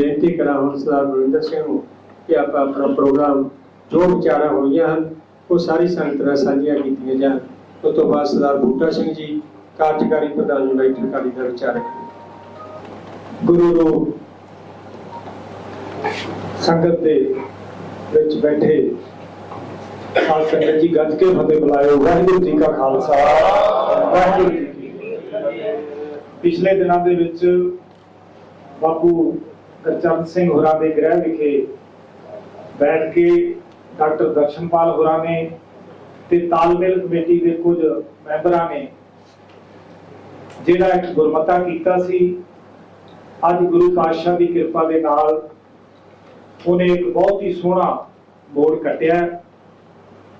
ਬੇਨਤੀ ਕਰਾਂ, ਹੁਣ ਸਰਦਾਰ ਬਲਵਿੰਦਰ ਸਿੰਘ ਨੂੰ ਕਿ ਆਪਾਂ ਆਪਣਾ ਪ੍ਰੋਗਰਾਮ ਜੋ ਵਿਚਾਰਾਂ ਹੋਈਆਂ ਹਨ, ਉਹ ਸਾਰੀ ਸੰਗਤ ਨਾਲ ਸਾਂਝੀਆਂ ਕੀਤੀਆਂ ਜਾਣ। ਉਸ ਤੋਂ ਬਾਅਦ ਸਰਦਾਰ ਬੂਟਾ ਸਿੰਘ ਜੀ, ਕਾਰਜਕਾਰੀ ਪ੍ਰਧਾਨ ਯੂਨਾਈਟਿਡ ਅਕਾਲੀ ਦਲ ਵਿਚਾਰਕ ਗੁਰੂ ਨੂੰ ਸੰਗਤ ਦੇ ਵਿੱਚ ਬੈਠੇ ਸਾਧ ਸੰਗਤ ਜੀ ਗੱਜ ਕੇ ਫਤਿਹ ਬੁਲਾਇਓ। ਵਾਹਿਗੁਰੂ ਜੀ ਕਾ ਖਾਲਸਾ, ਵਾਹਿਗੁਰੂ ਜੀ ਕੀ ਪਿਛਲੇ ਦਿਨਾਂ ਦੇ ਵਿੱਚ ਬਾਪੂ ਗੁਰਚਰਨ ਸਿੰਘ ਹੋਰਾਂ ਦੇ ਗ੍ਰਹਿ ਵਿਖੇ ਬੈਠ ਕੇ ਡਾਕਟਰ ਦਰਸ਼ਨਪਾਲ ਹੋਰਾਂ ਨੇ ਤੇ ਤਾਲਮੇਲ ਕਮੇਟੀ ਦੇ ਕੁਝ ਮੈਂਬਰਾਂ ਨੇ ਜਿਹੜਾ ਇੱਕ ਗੁਰਮਤਾ ਕੀਤਾ ਸੀ, ਅੱਜ ਗੁਰੂ ਪਾਤਸ਼ਾਹ ਦੀ ਕਿਰਪਾ ਦੇ ਨਾਲ ਉਹਨੇ ਇੱਕ ਬਹੁਤ ਹੀ ਸੋਹਣਾ ਬੋਰਡ ਕੱਟਿਆ।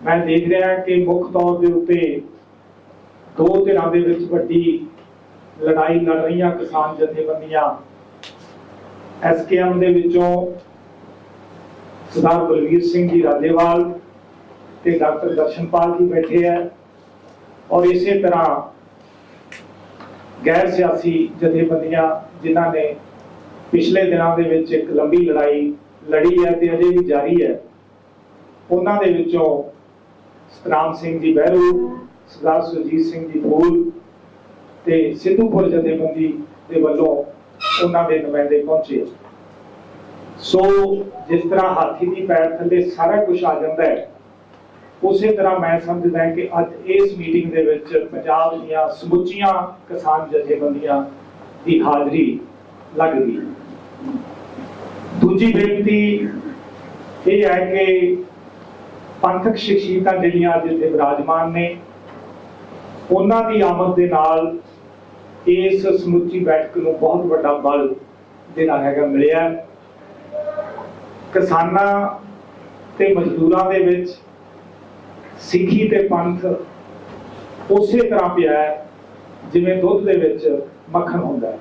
ਮੈਂ ਦੇਖ ਰਿਹਾ ਕਿ ਮੁੱਖ ਤੌਰ ਦੇ ਉੱਤੇ ਦੋ ਧਿਰਾਂ ਦੇ ਵਿੱਚ ਵੱਡੀ ਲੜਾਈ ਲੜ ਰਹੀਆਂ ਕਿਸਾਨ ਜਥੇਬੰਦੀਆਂ ਐਸਕੇਐਮ ਦੇ ਵਿੱਚੋਂ ਸਰਦਾਰ ਬਲਵੀਰ ਸਿੰਘ ਜੀ ਰਾਜੇਵਾਲ ਤੇ ਡਾਕਟਰ ਦਰਸ਼ਨਪਾਲ ਜੀ ਬੈਠੇ ਹੈ ਔਰ ਇਸੇ ਤਰ੍ਹਾਂ ਗੈਰ ਸਿਆਸੀ ਜਥੇਬੰਦੀਆਂ ਜਿਨ੍ਹਾਂ ਨੇ ਪਿਛਲੇ ਦਿਨਾਂ ਦੇ ਵਿੱਚ ਇੱਕ ਲੰਬੀ ਲੜਾਈ ਲੜੀ ਹੈ ਤੇ ਅਜੇ ਵੀ ਜਾਰੀ ਹੈ, ਉਹਨਾਂ ਦੇ ਵਿੱਚੋਂ ਸਤਨਾਮ ਸਿੰਘ ਜੀ ਬਹਿਰੂ, ਸਰਦਾਰ ਸੁਰਜੀਤ ਸਿੰਘ ਜੀ ਫੂਲ ਤੇ ਸਿੱਧੂਪੁਰ ਜਥੇਬੰਦੀ ਦੇ ਵੱਲੋਂ ਉਹਨਾਂ ਦੇ ਨੁਮਾਇੰਦੇ ਪਹੁੰਚੇ। ਸੋ ਜਿਸ ਤਰ੍ਹਾਂ ਹਾਥੀ ਦੀ ਪੈਰ ਥੱਲੇ ਸਾਰਾ ਕੁਝ ਆ ਜਾਂਦਾ ਹੈ, ਉਸੇ ਤਰ੍ਹਾਂ ਮੈਂ ਸਮਝਦਾ ਕਿ ਅੱਜ ਇਸ ਮੀਟਿੰਗ ਦੇ ਵਿੱਚ ਪੰਜਾਬ ਦੀਆਂ ਸਮੁੱਚੀਆਂ ਕਿਸਾਨ ਜਥੇਬੰਦੀਆਂ ਦੀ ਹਾਜ਼ਰੀ ਲੱਗ ਦੂਜੀ ਬੇਨਤੀ ਇਹ ਹੈ ਕਿ ਪੰਥਕ ਸ਼ਖਸੀਅਤਾਂ ਜਿਹੜੀਆਂ ਅੱਜ ਇੱਥੇ ਵਿਰਾਜਮਾਨ ਨੇ, ਉਹਨਾਂ ਦੀ ਆਮਦ ਦੇ ਨਾਲ ਇਸ ਸਮੁੱਚੀ ਬੈਠਕ ਨੂੰ ਬਹੁਤ ਵੱਡਾ ਬਲ ਜਿਹੜਾ ਹੈਗਾ ਮਿਲਿਆ ਕਿਸਾਨਾਂ ਤੇ ਮਜ਼ਦੂਰਾਂ ਦੇ ਵਿੱਚ ਸਿੱਖੀ ਤੇ ਪੰਥ ਉਸੇ ਤਰ੍ਹਾਂ ਪਿਆ ਹੈ ਜਿਵੇਂ ਦੁੱਧ ਦੇ ਵਿੱਚ ਮੱਖਣ ਹੁੰਦਾ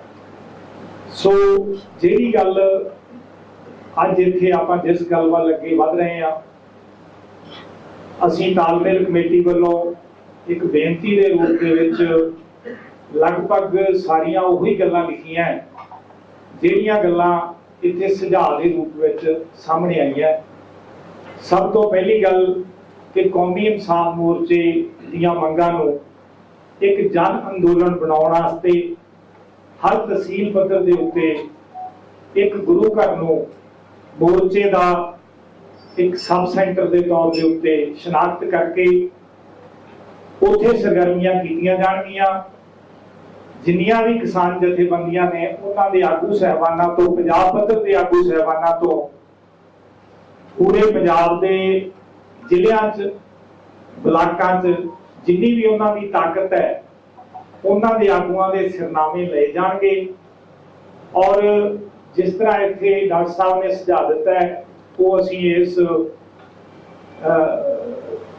ਸੋ ਜਿਹੜੀ ਗੱਲ ਅੱਜ ਇੱਥੇ ਆਪਾਂ ਜਿਸ ਗੱਲ ਵੱਲ ਅੱਗੇ ਵਧ ਰਹੇ ਹਾਂ, ਅਸੀਂ ਤਾਲਮੇਲ ਕਮੇਟੀ ਵੱਲੋਂ ਇੱਕ ਬੇਨਤੀ ਦੇ ਰੂਪ ਦੇ ਵਿੱਚ ਲਗਭਗ ਸਾਰੀਆਂ ਉਹੀ ਗੱਲਾਂ ਲਿਖੀਆਂ ਜਿਹੜੀਆਂ ਗੱਲਾਂ ਇੱਥੇ ਸੁਝਾਅ ਦੇ ਰੂਪ ਵਿੱਚ ਸਾਹਮਣੇ ਆਈਆਂ ਸਭ ਤੋਂ ਪਹਿਲੀ ਗੱਲ ਕਿ ਕੌਮੀ ਇਨਸਾਫ ਮੋਰਚੇ ਦੀਆਂ ਮੰਗਾਂ ਨੂੰ ਇੱਕ ਜਨ ਅੰਦੋਲਨ ਬਣਾਉਣ ਵਾਸਤੇ ਹਰ ਤਹਿਸੀਲ ਪੱਧਰ ਦੇ ਉੱਤੇ ਇੱਕ ਗੁਰੂ ਘਰ ਨੂੰ ਮੋਰਚੇ ਦਾ ਇੱਕ ਸਬ ਸੈਂਟਰ ਦੇ ਤੌਰ ਦੇ ਉੱਤੇ ਸ਼ਨਾਖਤ ਕਰਕੇ ਉੱਥੇ ਸਰਗਰਮੀਆਂ ਕੀਤੀਆਂ ਜਾਣਗੀਆਂ। ਜਿੰਨੀਆਂ ਵੀ ਕਿਸਾਨ ਜਥੇਬੰਦੀਆਂ ਨੇ, ਉਹਨਾਂ ਦੇ ਆਗੂ ਸਹਿਬਾਨਾਂ ਤੋਂ, ਪੰਜਾਬ ਪੱਧਰ ਦੇ ਆਗੂ ਸਹਿਬਾਨਾਂ ਤੋਂ, ਪੂਰੇ ਪੰਜਾਬ ਦੇ ਜ਼ਿਲ੍ਹਿਆਂ 'ਚ, ਬਲਾਕਾਂ 'ਚ, ਜਿੰਨੀ ਵੀ ਉਹਨਾਂ ਦੀ ਤਾਕਤ ਹੈ, ਉਹਨਾਂ ਦੇ ਆਗੂਆਂ ਦੇ ਸਿਰਨਾਮੇ ਲਏ ਜਾਣਗੇ। ਔਰ ਜਿਸ ਤਰ੍ਹਾਂ ਇੱਥੇ ਡਾਕਟਰ ਸਾਹਿਬ ਨੇ ਸੁਝਾਅ ਦਿੱਤਾ ਹੈ, ਉਹ ਅਸੀਂ ਇਸ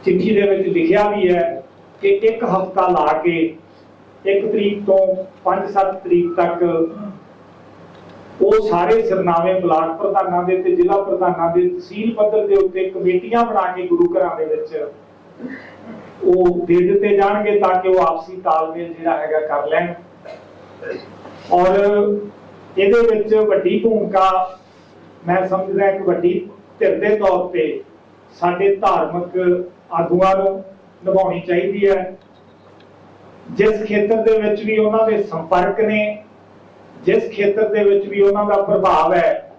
ਚਿੱਠੀ ਦੇ ਵਿੱਚ ਲਿਖਿਆ ਵੀ ਹੈ ਕਿ ਇੱਕ ਹਫ਼ਤਾ ਲਾ ਕੇ 1 ਤਰੀਕ ਤੋਂ 5-7 ਤਰੀਕ ਤੱਕ ਉਹ ਸਾਰੇ ਸਰਨਾਮੇ ਬਲਾਕ ਪ੍ਰਧਾਨਾਂ ਦੇ ਤੇ ਜ਼ਿਲ੍ਹਾ ਪ੍ਰਧਾਨਾਂ ਦੇ ਤਹਿਸੀਲ ਪੱਧਰ ਦੇ ਉੱਤੇ ਕਮੇਟੀਆਂ ਬਣਾ ਕੇ ਗੁਰੂ ਘਰਾਂ ਦੇ ਵਿੱਚ ਉਹ ਦੇ ਦਿੱਤੇ ਜਾਣਗੇ ਤਾਂ ਕਿ ਉਹ ਆਪਸੀ ਤਾਲਮੇਲ ਜਿਹੜਾ ਹੈਗਾ ਕਰ ਲੈਣ। ਔਰ ਇਹਦੇ ਵਿੱਚ ਵੱਡੀ ਭੂਮਿਕਾ ਮੈਂ ਸਮਝਦਾ ਇੱਕ ਵੱਡੀ ਧਿਰ ਦੇ ਤੌਰ ਤੇ ਸਾਡੇ ਧਾਰਮਿਕ ਆਗੂਆਂ ਨੂੰ ਨਿਭਾਉਣੀ ਚਾਹੀਦੀ ਹੈ। ਜਿਸ ਖੇਤਰ ਦੇ ਵਿੱਚ ਵੀ ਉਹਨਾਂ ਦੇ ਸੰਪਰਕ ਨੇ, ਜਿਸ ਖੇਤਰ ਦੇ ਵਿੱਚ ਵੀ ਉਹਨਾਂ ਦਾ ਪ੍ਰਭਾਵ ਹੈ,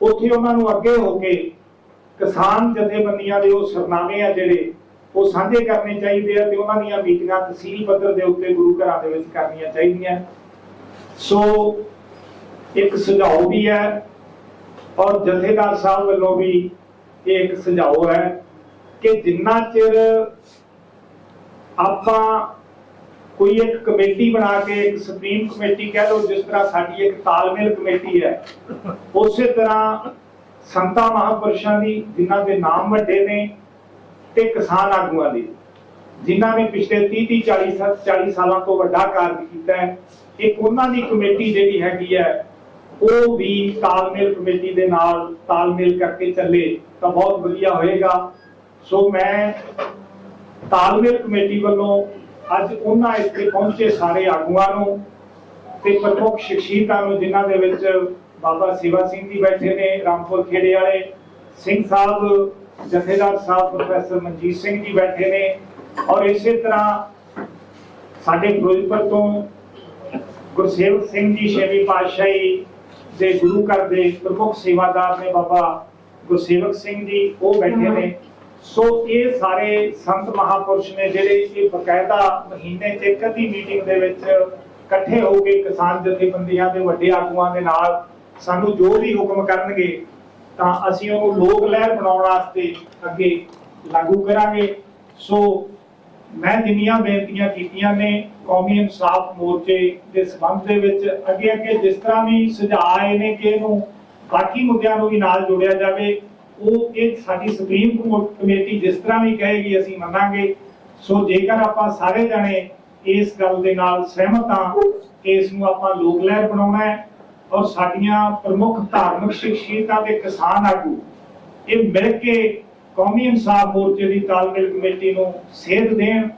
ਉੱਥੇ ਉਹਨਾਂ ਨੂੰ ਅੱਗੇ ਹੋ ਕੇ ਕਿਸਾਨ ਜਥੇਬੰਦੀਆਂ ਦੇ ਉਹ ਸਰਨਾਮੇ ਆ ਜਿਹੜੇ, ਉਹ ਸਾਂਝੇ ਕਰਨੇ ਚਾਹੀਦੇ ਆ ਤੇ ਉਹਨਾਂ ਦੀਆਂ ਮੀਟਿੰਗਾਂ ਤਹਿਸੀਲ ਪੱਧਰ ਦੇ ਉੱਤੇ ਗੁਰੂ ਘਰਾਂ ਦੇ ਵਿੱਚ ਕਰਨੀਆਂ ਚਾਹੀਦੀਆਂ। ਸੋ, ਇੱਕ ਸੁਝਾਅ ਵੀ ਹੈ ਔਰ ਜਥੇਦਾਰ ਸਾਹਿਬ ਵੱਲੋਂ ਵੀ ਇਹ ਇੱਕ ਸੁਝਾਅ ਹੈ ਕਿ ਜਿੰਨਾ ਚਿਰ ਆਪਾਂ ਕੋਈ ਇੱਕ ਕਮੇਟੀ ਬਣਾ ਕੇ, ਇੱਕ ਸੁਪਰੀਮ ਕਮੇਟੀ ਕਹਿ ਲਓ, ਜਿਸ ਤਰ੍ਹਾਂ ਸਾਡੀ ਇੱਕ ਤਾਲਮੇਲ ਕਮੇਟੀ ਹੈ, ਉਸੇ ਤਰ੍ਹਾਂ ਸੰਤਾਂ ਮਹਾਂਪੁਰਸ਼ਾਂ ਦੀ, ਜਿਨ੍ਹਾਂ ਦੇ ਨਾਮ ਵੱਡੇ ਨੇ ਤੇ ਕਿਸਾਨ ਆਗੂਆਂ ਦੀ। ਜਿਨ੍ਹਾਂ ਨੇ ਪਿਛਲੇ 30 30 40 40 ਸਾਲਾਂ ਤੋਂ ਵੱਡਾ ਕਾਰਜ ਕੀਤਾ ਹੈ, ਇੱਕ ਉਹਨਾਂ ਦੀ ਕਮੇਟੀ ਜਿਹੜੀ ਹੈਗੀ ਹੈ, ਉਹ ਵੀ ਤਾਲਮੇਲ ਕਮੇਟੀ ਦੇ ਨਾਲ ਤਾਲਮੇਲ ਕਰਕੇ ਚੱਲੇ, ਤਾਂ ਬਹੁਤ ਵਧੀਆ ਹੋਏਗਾ। ਸੋ ਮੈਂ ਤਾਲਮੇਲ ਕਮੇਟੀ ਵੱਲੋਂ ਅੱਜ ਉਹਨਾਂ ਇੱਥੇ ਪਹੁੰਚੇ ਸਾਰੇ ਆਗੂਆਂ ਨੂੰ ਤੇ ਪ੍ਰਮੁੱਖ ਸ਼ਖਸੀਅਤਾਂ ਨੂੰ, ਜਿਨ੍ਹਾਂ ਦੇ ਵਿੱਚ ਬਾਬਾ ਸੇਵਾ ਸਿੰਘ ਜੀ ਬੈਠੇ ਨੇ, ਰਾਮਪੁਰ ਖੇੜੇ ਵਾਲੇ, ਸਿੰਘ ਸਾਹਿਬ, ਜਥੇਦਾਰ ਸਾਹਿਬ ਪ੍ਰੋਫੈਸਰ ਮਨਜੀਤ ਸਿੰਘ ਜੀ ਬੈਠੇ ਨੇ ਔਰ ਇਸੇ ਤਰ੍ਹਾਂ ਸਾਡੇ ਫਿਰੋਜ਼ਪੁਰ ਤੋਂ ਗੁਰਸੇਵਕ ਸਿੰਘ ਜੀ, ਛੇਵੀਂ ਪਾਤਸ਼ਾਹੀ ਦੇ ਗੁਰੂ ਘਰ ਦੇ ਪ੍ਰਮੁੱਖ ਸੇਵਾਦਾਰ ਨੇ ਬਾਬਾ ਗੁਰਸੇਵਕ ਸਿੰਘ ਜੀ, ਉਹ ਬੈਠੇ ਨੇ। ਸੋ ਇਹ ਸਾਰੇ ਸੰਤ ਮਹਾਪੁਰਸ਼ ਨੇ ਜਿਹੜੇ ਇਹ ਬਕਾਇਦਾ ਮਹੀਨੇ 'ਚ ਇੱਕ ਅੱਧੀ ਮੀਟਿੰਗ ਦੇ ਵਿੱਚ ਇਕੱਠੇ ਹੋ ਕੇ ਕਿਸਾਨ ਜਥੇਬੰਦੀਆਂ ਦੇ ਵੱਡੇ ਆਗੂਆਂ ਦੇ ਨਾਲ ਸਾਨੂੰ ਜੋ ਵੀ ਹੁਕਮ ਕਰਨਗੇ, ਤਾਂ ਅਸੀਂ ਉਹਨੂੰ ਲੋਕ ਲਹਿਰ ਬਣਾਉਣ ਵਾਸਤੇ ਅੱਗੇ ਲਾਗੂ ਕਰਾਂਗੇ। ਸੋ ਮੈਂ ਜਿੰਨੀਆਂ ਬੇਨਤੀਆਂ ਕੀਤੀਆਂ ਨੇ ਕੌਮੀ ਇਨਸਾਫ ਮੋਰਚੇ ਦੇ ਸਬੰਧ ਦੇ ਵਿੱਚ ਅੱਗੇ ਅੱਗੇ ਜਿਸ ਤਰ੍ਹਾਂ ਵੀ ਸੁਝਾਅ ਆਏ ਨੇ ਕਿ ਇਹਨੂੰ ਬਾਕੀ ਮੁੱਦਿਆਂ ਨੂੰ ਵੀ ਨਾਲ ਜੋੜਿਆ ਜਾਵੇ ਉਹ ਇਹ ਸਾਡੀ ਸੁਪਰੀਮ ਕੋਰਟ ਕਮੇਟੀ ਜਿਸ ਤਰ੍ਹਾਂ ਵੀ ਕਹੇਗੀ, ਅਸੀਂ ਮੰਨਾਂਗੇ। ਸੋ ਜੇਕਰ ਆਪਾਂ ਸਾਰੇ ਜਣੇ ਇਸ ਗੱਲ ਦੇ ਨਾਲ ਸਹਿਮਤ ਹਾਂ, ਇਸ ਨੂੰ ਆਪਾਂ ਲੋਕ ਲਹਿਰ ਬਣਾਉਣਾ ਹੈ ਔਰ ਸਾਡੀਆਂ ਪ੍ਰਮੁੱਖ ਧਾਰਮਿਕ ਸ਼ਖਸੀਅਤਾਂ ਤੇ ਕਿਸਾਨ ਆਗੂ, ਇਹ ਮਿਲ ਕੇ ਕੌਮੀ ਇਨਸਾਫ ਮੋਰਚੇ ਦੀ ਤਾਲਮੇਲ ਕਮੇਟੀ ਨੂੰ ਸੇਧ ਦੇਣ।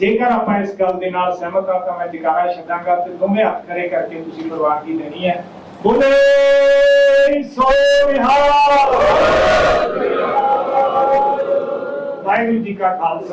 ਜੇਕਰ ਆਪਾਂ ਇਸ ਗੱਲ ਦੇ ਨਾਲ ਸਹਿਮਤ ਹਾਂ, ਤਾਂ ਮੈਂ ਜਕਾਰਾ ਛੱਡਾਂਗਾ ਤੇ ਦੋਵੇਂ ਹੱਥ ਖੜੇ ਕਰਕੇ ਤੁਸੀਂ ਪ੍ਰਵਾਨਗੀ ਦੇਣੀ ਹੈ। ਬੋਲੇ! ਸੋ ਵਿਹਾਰ ਵਾਹਿਗੁਰੂ ਜੀ ਕਾ ਖਾਲਸਾ।